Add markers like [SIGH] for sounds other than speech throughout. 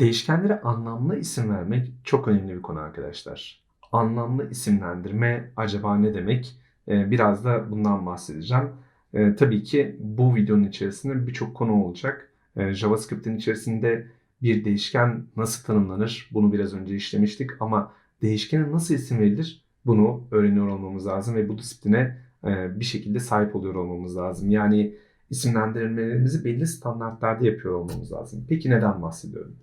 Değişkenlere anlamlı isim vermek çok önemli bir konu arkadaşlar. Anlamlı isimlendirme acaba ne demek? Ee, biraz da bundan bahsedeceğim. Ee, tabii ki bu videonun içerisinde birçok konu olacak. Ee, JavaScript'in içerisinde bir değişken nasıl tanımlanır? Bunu biraz önce işlemiştik ama değişkene nasıl isim verilir? Bunu öğreniyor olmamız lazım ve bu disipline e, bir şekilde sahip oluyor olmamız lazım. Yani isimlendirmelerimizi belli standartlarda yapıyor olmamız lazım. Peki neden bahsediyorum?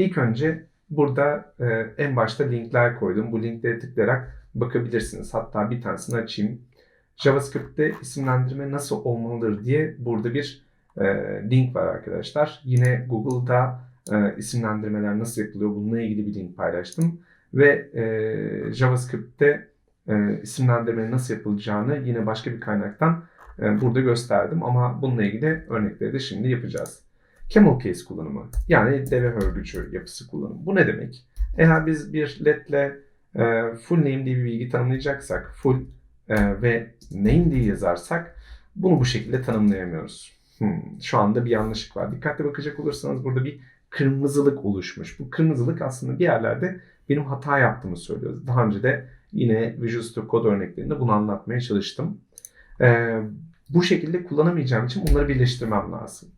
İlk önce burada e, en başta linkler koydum. Bu linkleri tıklayarak bakabilirsiniz. Hatta bir tanesini açayım. JavaScript'te isimlendirme nasıl olmalıdır diye burada bir e, link var arkadaşlar. Yine Google'da e, isimlendirmeler nasıl yapılıyor bununla ilgili bir link paylaştım. Ve e, JavaScript'te e, isimlendirmenin nasıl yapılacağını yine başka bir kaynaktan e, burada gösterdim. Ama bununla ilgili örnekleri de şimdi yapacağız. Camel case kullanımı yani deve hörgücü yapısı kullanımı. Bu ne demek? Eğer biz bir ledle e, full name diye bir bilgi tanımlayacaksak, full e, ve name diye yazarsak bunu bu şekilde tanımlayamıyoruz. Hmm, şu anda bir yanlışlık var. Dikkatli bakacak olursanız burada bir kırmızılık oluşmuş. Bu kırmızılık aslında bir yerlerde benim hata yaptığımı söylüyor. Daha önce de yine Visual Studio Code örneklerinde bunu anlatmaya çalıştım. Ee, bu şekilde kullanamayacağım için bunları birleştirmem lazım.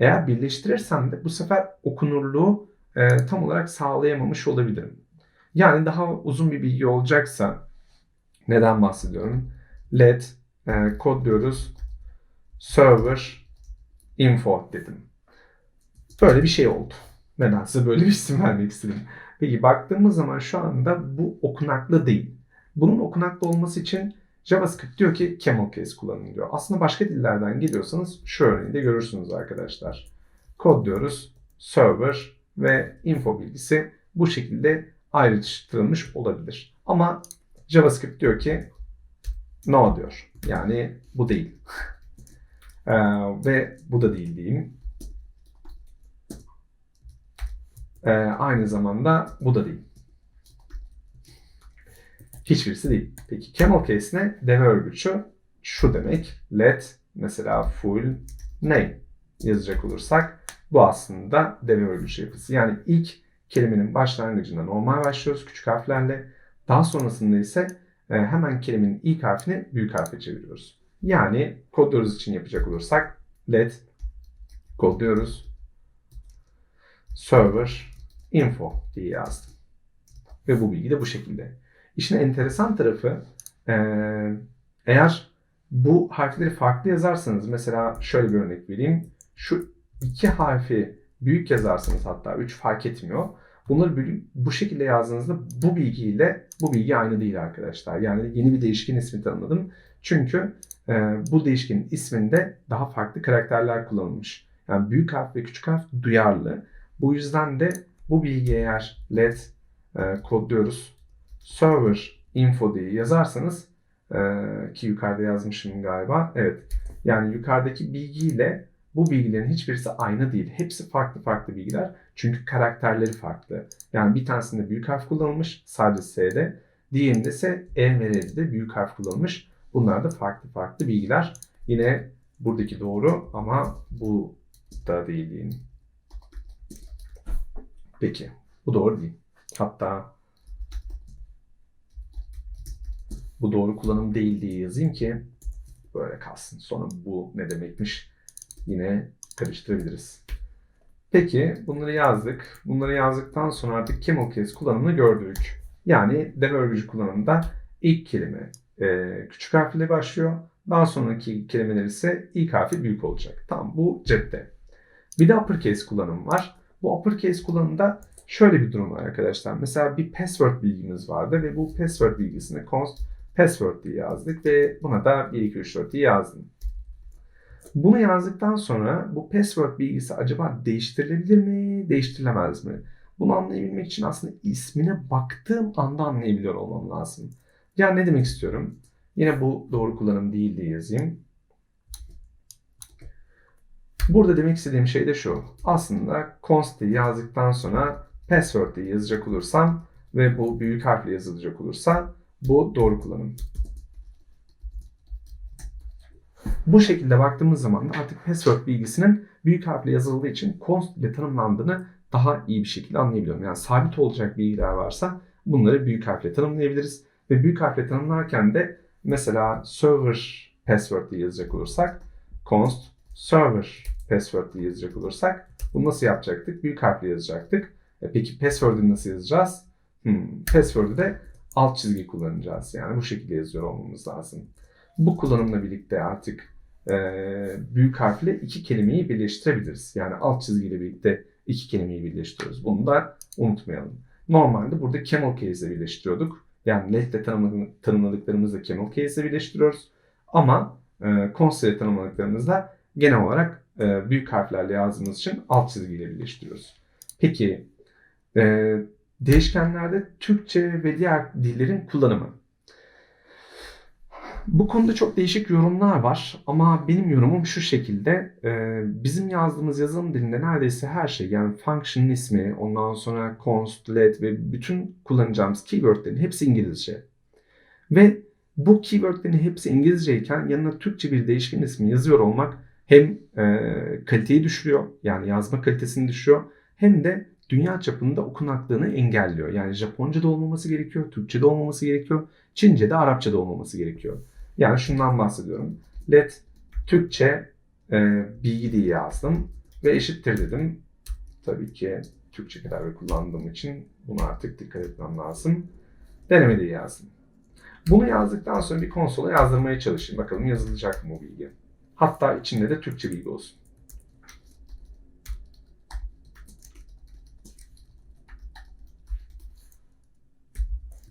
Eğer birleştirirsem de bu sefer okunurluğu e, tam olarak sağlayamamış olabilirim. Yani daha uzun bir bilgi olacaksa neden bahsediyorum? Let e, kod diyoruz server info dedim. Böyle bir şey oldu. Nedense böyle bir isim vermek istedim. Peki baktığımız zaman şu anda bu okunaklı değil. Bunun okunaklı olması için JavaScript diyor ki camel case kullanın diyor. Aslında başka dillerden geliyorsanız şu örneği de görürsünüz arkadaşlar. Kod diyoruz, server ve info bilgisi bu şekilde ayrıştırılmış olabilir. Ama JavaScript diyor ki no diyor. Yani bu değil. [LAUGHS] ee, ve bu da değil diyeyim. Ee, aynı zamanda bu da değil. Hiçbirisi değil. Peki camel case ne? Deve örgüçü şu demek. Let mesela full name yazacak olursak bu aslında deve örgüçü yapısı. Yani ilk kelimenin başlangıcında normal başlıyoruz küçük harflerle. Daha sonrasında ise e, hemen kelimenin ilk harfini büyük harfe çeviriyoruz. Yani kodluyoruz için yapacak olursak let kodluyoruz server info diye yazdım. Ve bu bilgi de bu şekilde. İşin enteresan tarafı eğer bu harfleri farklı yazarsanız mesela şöyle bir örnek vereyim. Şu iki harfi büyük yazarsanız hatta üç fark etmiyor. Bunları bu şekilde yazdığınızda bu bilgiyle bu bilgi aynı değil arkadaşlar. Yani yeni bir değişken ismi tanımladım. Çünkü e, bu değişkenin isminde daha farklı karakterler kullanılmış. Yani büyük harf ve küçük harf duyarlı. Bu yüzden de bu bilgiye eğer let e, kodluyoruz server info diye yazarsanız e, ki yukarıda yazmışım galiba. Evet. Yani yukarıdaki bilgiyle bu bilgilerin hiçbirisi aynı değil. Hepsi farklı farklı bilgiler. Çünkü karakterleri farklı. Yani bir tanesinde büyük harf kullanılmış sadece S'de. Diğerinde ise E ve R'de büyük harf kullanılmış. Bunlar da farklı farklı bilgiler. Yine buradaki doğru ama bu da değil. Peki. Bu doğru değil. Hatta bu doğru kullanım değil diye yazayım ki böyle kalsın. Sonra bu ne demekmiş yine karıştırabiliriz. Peki bunları yazdık. Bunları yazdıktan sonra artık camel case kullanımını gördük. Yani deve örgücü kullanımında ilk kelime e, küçük harfle başlıyor. Daha sonraki kelimeler ise ilk harfi büyük olacak. Tamam bu cepte. Bir de uppercase kullanımı var. Bu uppercase kullanımında şöyle bir durum var arkadaşlar. Mesela bir password bilgimiz vardı ve bu password bilgisini const password diye yazdık ve buna da 1 2 3 4 diye yazdım. Bunu yazdıktan sonra bu password bilgisi acaba değiştirilebilir mi, değiştirilemez mi? Bunu anlayabilmek için aslında ismine baktığım anda anlayabiliyor olmam lazım. Yani ne demek istiyorum? Yine bu doğru kullanım değil diye yazayım. Burada demek istediğim şey de şu. Aslında const diye yazdıktan sonra password diye yazacak olursam ve bu büyük harfle yazılacak olursa bu doğru kullanım. Bu şekilde baktığımız zaman da artık password bilgisinin büyük harfle yazıldığı için const ile tanımlandığını daha iyi bir şekilde anlayabiliyorum. Yani sabit olacak bilgiler varsa bunları büyük harfle tanımlayabiliriz. Ve büyük harfle tanımlarken de mesela server password diye yazacak olursak const server password diye yazacak olursak bunu nasıl yapacaktık? Büyük harfle yazacaktık. E peki password'ü nasıl yazacağız? Hmm, password'ü de alt çizgi kullanacağız. Yani bu şekilde yazıyor olmamız lazım. Bu kullanımla birlikte artık e, büyük harfle iki kelimeyi birleştirebiliriz. Yani alt çizgiyle birlikte iki kelimeyi birleştiriyoruz. Bunu da unutmayalım. Normalde burada camel case ile birleştiriyorduk. Yani lehte tanımladıklarımızla camel case ile birleştiriyoruz. Ama e, const tanımladıklarımızla genel olarak e, büyük harflerle yazdığımız için alt çizgiyle birleştiriyoruz. Peki e, değişkenlerde Türkçe ve diğer dillerin kullanımı. Bu konuda çok değişik yorumlar var ama benim yorumum şu şekilde. E, bizim yazdığımız yazılım dilinde neredeyse her şey yani function'ın ismi, ondan sonra const, let ve bütün kullanacağımız keywordlerin hepsi İngilizce. Ve bu keywordlerin hepsi İngilizceyken yanına Türkçe bir değişken ismi yazıyor olmak hem e, kaliteyi düşürüyor yani yazma kalitesini düşürüyor hem de dünya çapında okunaklığını engelliyor. Yani Japonca'da olmaması gerekiyor, Türkçe'de olmaması gerekiyor, Çince'de, Arapça'da olmaması gerekiyor. Yani şundan bahsediyorum. Let Türkçe e, bilgi diye yazdım ve eşittir dedim. Tabii ki Türkçe klavye kullandığım için bunu artık dikkat etmem lazım. Deneme diye yazdım. Bunu yazdıktan sonra bir konsola yazdırmaya çalışayım. Bakalım yazılacak mı bu bilgi. Hatta içinde de Türkçe bilgi olsun.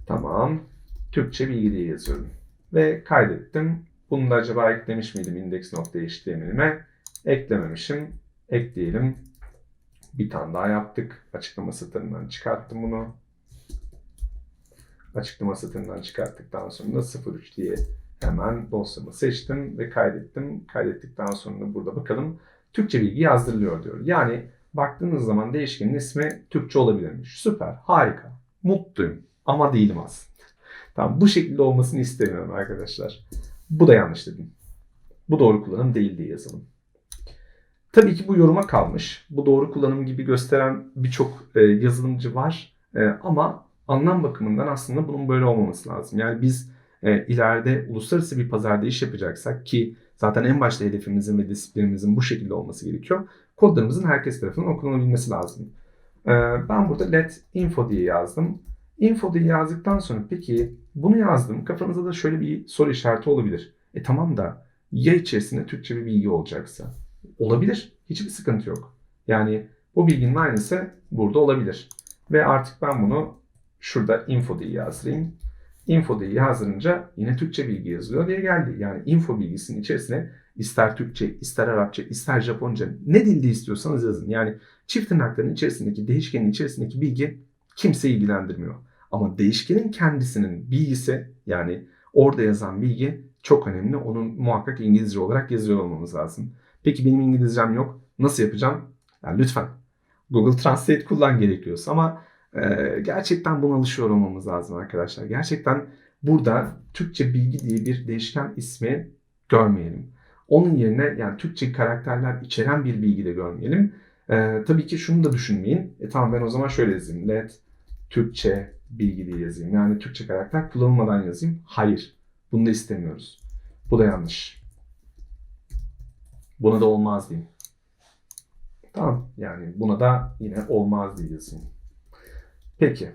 Tamam. Türkçe bilgi diye yazıyorum. Ve kaydettim. Bunu da acaba eklemiş miydim index.html'ime? Eklememişim. Ekleyelim. Bir tane daha yaptık. Açıklama satırından çıkarttım bunu. Açıklama satırından çıkarttıktan sonra 03 diye hemen dosyamı seçtim ve kaydettim. Kaydettikten sonra burada bakalım Türkçe bilgi yazdırılıyor diyor. Yani baktığınız zaman değişkenin ismi Türkçe olabilirmiş. Süper, harika, mutluyum ama değilim aslında. Tamam bu şekilde olmasını istemiyorum arkadaşlar. Bu da yanlış dedim. Bu doğru kullanım değil diye yazalım. Tabii ki bu yoruma kalmış. Bu doğru kullanım gibi gösteren birçok e, yazılımcı var. E, ama anlam bakımından aslında bunun böyle olmaması lazım. Yani biz e, ileride uluslararası bir pazarda iş yapacaksak ki zaten en başta hedefimizin ve disiplinimizin bu şekilde olması gerekiyor. Kodlarımızın herkes tarafından okunabilmesi lazım. E, ben burada let info diye yazdım. Info diye yazdıktan sonra peki bunu yazdım. Kafanızda da şöyle bir soru işareti olabilir. E tamam da ya içerisinde Türkçe bir bilgi olacaksa? Olabilir. Hiçbir sıkıntı yok. Yani bu bilginin aynısı burada olabilir. Ve artık ben bunu şurada info diye yazdırayım. Info diye yazdırınca yine Türkçe bilgi yazılıyor diye geldi. Yani info bilgisinin içerisine ister Türkçe, ister Arapça, ister Japonca ne dilde istiyorsanız yazın. Yani çift tırnakların içerisindeki değişkenin içerisindeki bilgi kimse ilgilendirmiyor. Ama değişkenin kendisinin bilgisi yani orada yazan bilgi çok önemli. Onun muhakkak İngilizce olarak yazıyor olmamız lazım. Peki benim İngilizcem yok. Nasıl yapacağım? Yani lütfen Google Translate kullan gerekiyorsa ama e, gerçekten buna alışıyor olmamız lazım arkadaşlar. Gerçekten burada Türkçe bilgi diye bir değişken ismi görmeyelim. Onun yerine yani Türkçe karakterler içeren bir bilgi de görmeyelim. E, tabii ki şunu da düşünmeyin. E tamam ben o zaman şöyle yazayım. Let Türkçe bilgi diye yazayım. Yani Türkçe karakter kullanılmadan yazayım. Hayır. Bunu da istemiyoruz. Bu da yanlış. Buna da olmaz diyeyim. Tamam. Yani buna da yine olmaz diye yazayım. Peki.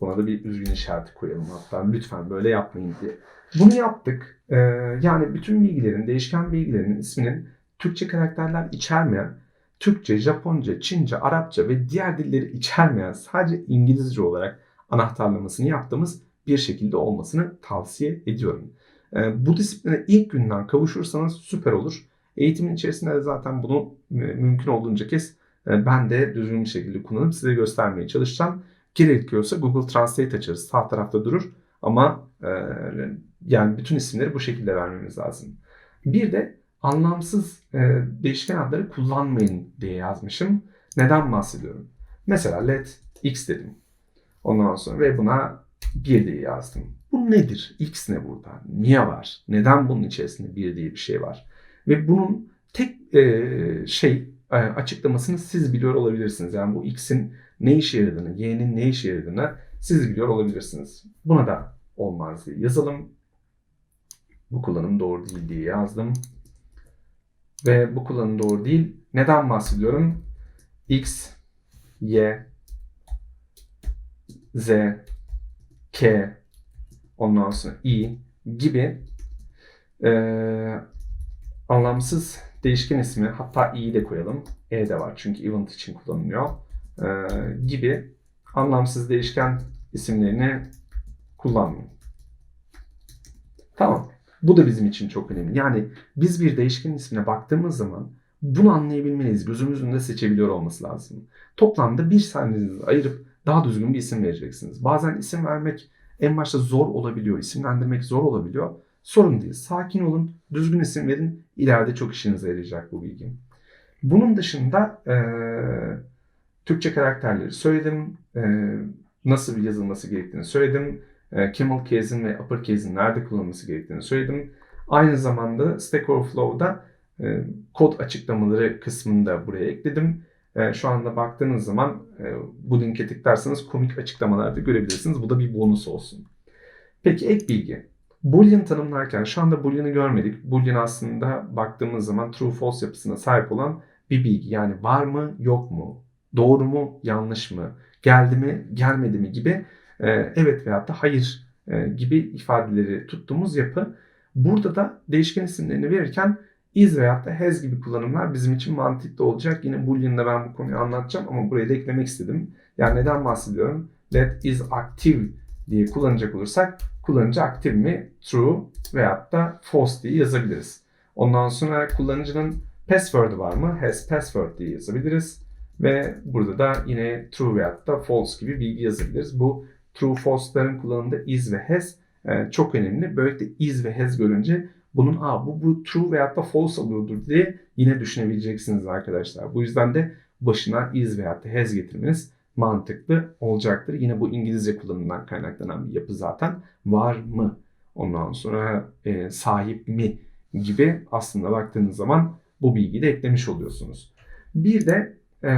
Buna da bir üzgün işareti koyalım hatta. Lütfen böyle yapmayın diye. Bunu yaptık. Ee, yani bütün bilgilerin, değişken bilgilerin isminin Türkçe karakterler içermeyen, Türkçe, Japonca, Çince, Arapça ve diğer dilleri içermeyen sadece İngilizce olarak anahtarlamasını yaptığımız bir şekilde olmasını tavsiye ediyorum. Ee, bu disipline ilk günden kavuşursanız süper olur. Eğitimin içerisinde de zaten bunu mümkün olduğunca kez e, ben de düzgün bir şekilde kullanıp size göstermeye çalışacağım. Gerekiyorsa Google Translate açarız. Sağ tarafta durur. Ama e, yani bütün isimleri bu şekilde vermemiz lazım. Bir de anlamsız e, değişken adları kullanmayın diye yazmışım. Neden bahsediyorum? Mesela let x dedim. Ondan sonra ve buna 1 diye yazdım. Bu nedir? X ne burada? Niye var? Neden bunun içerisinde 1 diye bir şey var? Ve bunun tek e, şey e, açıklamasını siz biliyor olabilirsiniz. Yani bu x'in ne işe yaradığını, y'nin ne işe yaradığını siz biliyor olabilirsiniz. Buna da olmaz diye yazalım. Bu kullanım doğru değil diye yazdım. Ve bu kullanım doğru değil. Neden bahsediyorum? x, y, z, k, ondan sonra i gibi eee, anlamsız değişken ismi hatta i'yi de koyalım. E de var çünkü event için kullanılıyor. Eee, gibi anlamsız değişken isimlerini kullanmayın. Tamam. Bu da bizim için çok önemli. Yani biz bir değişken ismine baktığımız zaman bunu anlayabilmeliyiz. Gözümüzün de seçebiliyor olması lazım. Toplamda bir saniyenizi ayırıp daha düzgün bir isim vereceksiniz. Bazen isim vermek en başta zor olabiliyor. isimlendirmek zor olabiliyor. Sorun değil. Sakin olun. Düzgün isim verin. İleride çok işinize yarayacak bu bilgi. Bunun dışında eee, Türkçe karakterleri söyledim. Eee, nasıl yazılması gerektiğini söyledim. Eee, camel case'in ve upper case'in nerede kullanılması gerektiğini söyledim. Aynı zamanda Stack Overflow'da e, kod açıklamaları kısmını da buraya ekledim. E, şu anda baktığınız zaman e, bu linke tıklarsanız komik açıklamalar da görebilirsiniz. Bu da bir bonus olsun. Peki ek bilgi. Boolean tanımlarken şu anda Boolean'ı görmedik. Boolean aslında baktığımız zaman true false yapısına sahip olan bir bilgi. Yani var mı yok mu? Doğru mu yanlış mı? Geldi mi gelmedi mi gibi evet veyahut da hayır e, gibi ifadeleri tuttuğumuz yapı. Burada da değişken isimlerini verirken is veyahut da has gibi kullanımlar bizim için mantıklı olacak. Yine Boolean'da ben bu konuyu anlatacağım ama buraya da eklemek istedim. Yani neden bahsediyorum? Let is active diye kullanacak olursak kullanıcı aktif mi? True veyahut da false diye yazabiliriz. Ondan sonra kullanıcının password'ı var mı? Has password diye yazabiliriz. Ve burada da yine true veyahut da false gibi bilgi yazabiliriz. Bu true false'ların kullanımında is ve has e, çok önemli. Böylelikle is ve has görünce bunun Aa, bu, bu true veyahut da false alıyordur diye yine düşünebileceksiniz arkadaşlar. Bu yüzden de başına is veyahut da has getirmeniz mantıklı olacaktır. Yine bu İngilizce kullanımından kaynaklanan bir yapı zaten. Var mı? Ondan sonra e, sahip mi? gibi aslında baktığınız zaman bu bilgiyi de eklemiş oluyorsunuz. Bir de e,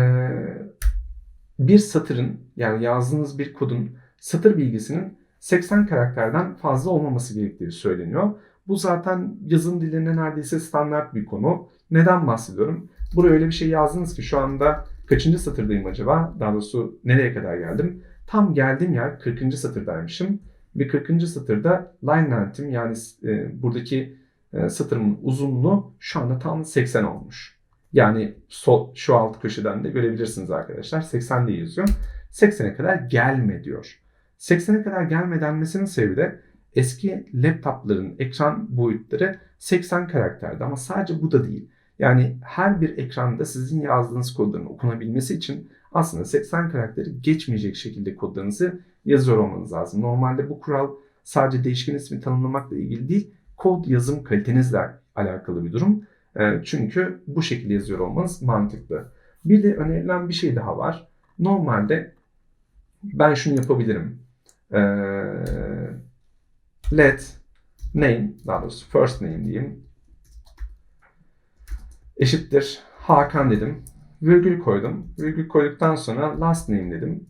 bir satırın yani yazdığınız bir kodun satır bilgisinin 80 karakterden fazla olmaması gerektiği söyleniyor. Bu zaten yazım dillerinde neredeyse standart bir konu. Neden bahsediyorum? Buraya öyle bir şey yazdınız ki şu anda kaçıncı satırdayım acaba? Daha doğrusu nereye kadar geldim? Tam geldiğim yer 40. satırdaymışım. Ve 40. satırda line length'im yani e, buradaki e, satırımın uzunluğu şu anda tam 80 olmuş. Yani sol, şu alt köşeden de görebilirsiniz arkadaşlar. 80 diye yazıyor. 80'e kadar gelme diyor. 80'e kadar gelme denmesinin sebebi de eski laptopların ekran boyutları 80 karakterdi ama sadece bu da değil. Yani her bir ekranda sizin yazdığınız kodların okunabilmesi için aslında 80 karakteri geçmeyecek şekilde kodlarınızı yazıyor olmanız lazım. Normalde bu kural sadece değişken ismi tanımlamakla ilgili değil, kod yazım kalitenizle alakalı bir durum. E, çünkü bu şekilde yazıyor olmanız mantıklı. Bir de önerilen bir şey daha var. Normalde ben şunu yapabilirim. E, let name, daha doğrusu first name diyeyim. Eşittir Hakan dedim. Virgül koydum. Virgül koyduktan sonra last name dedim.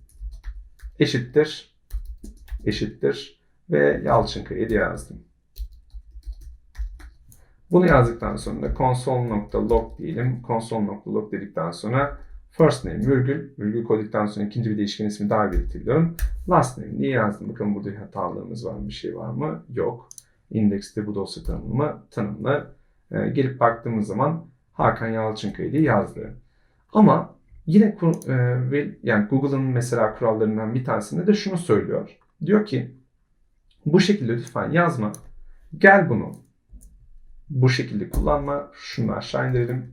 Eşittir eşittir ve Yalçınkaya diye yazdım. Bunu yazdıktan sonra console.log diyelim. Console.log dedikten sonra first name virgül, virgül koyduktan sonra ikinci bir değişken ismi daha belirtebiliyorum. Last name diye yazdım. Bakın burada hatalığımız var mı? Bir şey var mı? Yok. Index'te bu dosya tanımlı. tanımlı. Ee, gelip baktığımız zaman Hakan Yalçınkaya diye yazdı. Ama yine e, yani Google'ın mesela kurallarından bir tanesinde de şunu söylüyor. Diyor ki bu şekilde lütfen yazma. Gel bunu bu şekilde kullanma. Şunu aşağı indirelim.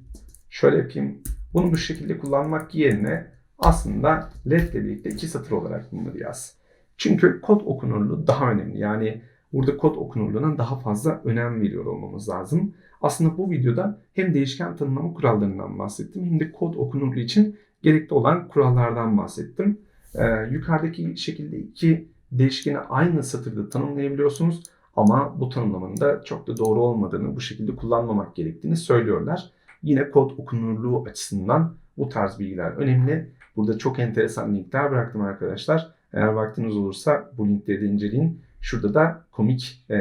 Şöyle yapayım. Bunu bu şekilde kullanmak yerine aslında led ile birlikte iki satır olarak bunları yaz. Çünkü kod okunurluğu daha önemli. Yani burada kod okunurluğuna daha fazla önem veriyor olmamız lazım. Aslında bu videoda hem değişken tanımlama kurallarından bahsettim hem de kod okunurluğu için gerekli olan kurallardan bahsettim. Ee, yukarıdaki şekilde iki değişkeni aynı satırda tanımlayabiliyorsunuz. Ama bu tanımlamanın da çok da doğru olmadığını, bu şekilde kullanmamak gerektiğini söylüyorlar. Yine kod okunurluğu açısından bu tarz bilgiler önemli. Burada çok enteresan linkler bıraktım arkadaşlar. Eğer vaktiniz olursa bu linkleri de inceleyin. Şurada da komik e,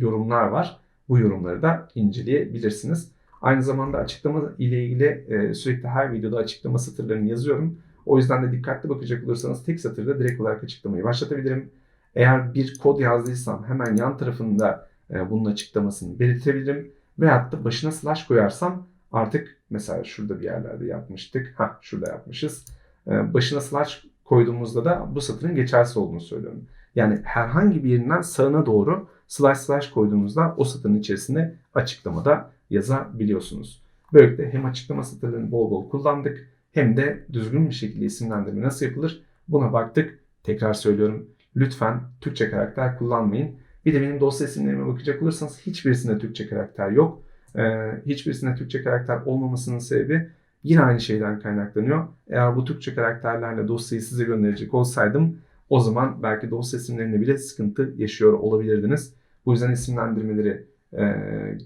yorumlar var. Bu yorumları da inceleyebilirsiniz. Aynı zamanda açıklama ile ilgili e, sürekli her videoda açıklama satırlarını yazıyorum. O yüzden de dikkatli bakacak olursanız tek satırda direkt olarak açıklamayı başlatabilirim. Eğer bir kod yazdıysam hemen yan tarafında e, bunun açıklamasını belirtebilirim. Veyahut da başına slash koyarsam artık mesela şurada bir yerlerde yapmıştık. Ha şurada yapmışız. E, başına slash koyduğumuzda da bu satırın geçersiz olduğunu söylüyorum. Yani herhangi bir yerinden sağına doğru slash slash koyduğunuzda o satırın içerisinde açıklamada yazabiliyorsunuz. Böylelikle hem açıklama satırlarını bol bol kullandık hem de düzgün bir şekilde isimlendirme nasıl yapılır buna baktık. Tekrar söylüyorum lütfen Türkçe karakter kullanmayın. Bir de benim dosya isimlerime bakacak olursanız hiçbirisinde Türkçe karakter yok. Ee, hiçbirisinde Türkçe karakter olmamasının sebebi yine aynı şeyden kaynaklanıyor. Eğer bu Türkçe karakterlerle dosyayı size gönderecek olsaydım o zaman belki dosya isimlerinde bile sıkıntı yaşıyor olabilirdiniz. Bu yüzden isimlendirmeleri, e,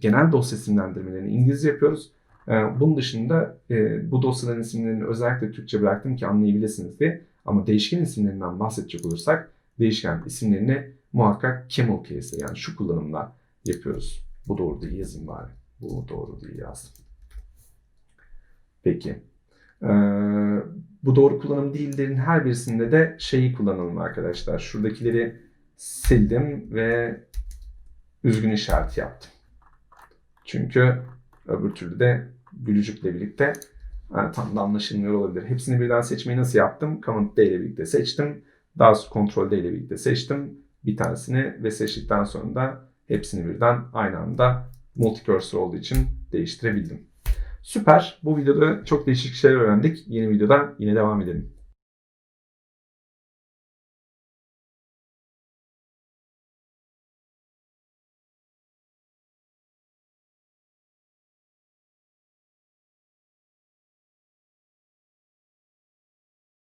genel dosya isimlendirmelerini İngilizce yapıyoruz. E, bunun dışında e, bu dosyaların isimlerini özellikle Türkçe bıraktım ki anlayabilirsiniz diye. Ama değişken isimlerinden bahsedecek olursak değişken isimlerini muhakkak camel case'de yani şu kullanımla yapıyoruz. Bu doğru değil yazayım bari. Bu doğru değil yazdım. Peki. Ee, bu doğru kullanım değillerin her birisinde de şeyi kullanalım arkadaşlar. Şuradakileri sildim ve üzgün işareti yaptım. Çünkü öbür türlü de gülücükle birlikte yani tam da anlaşılmıyor olabilir. Hepsini birden seçmeyi nasıl yaptım? Command D ile birlikte seçtim. Daha sonra Ctrl D ile birlikte seçtim. Bir tanesini ve seçtikten sonra da hepsini birden aynı anda multi-cursor olduğu için değiştirebildim. Süper. Bu videoda çok değişik şeyler öğrendik. Yeni videoda yine devam edelim.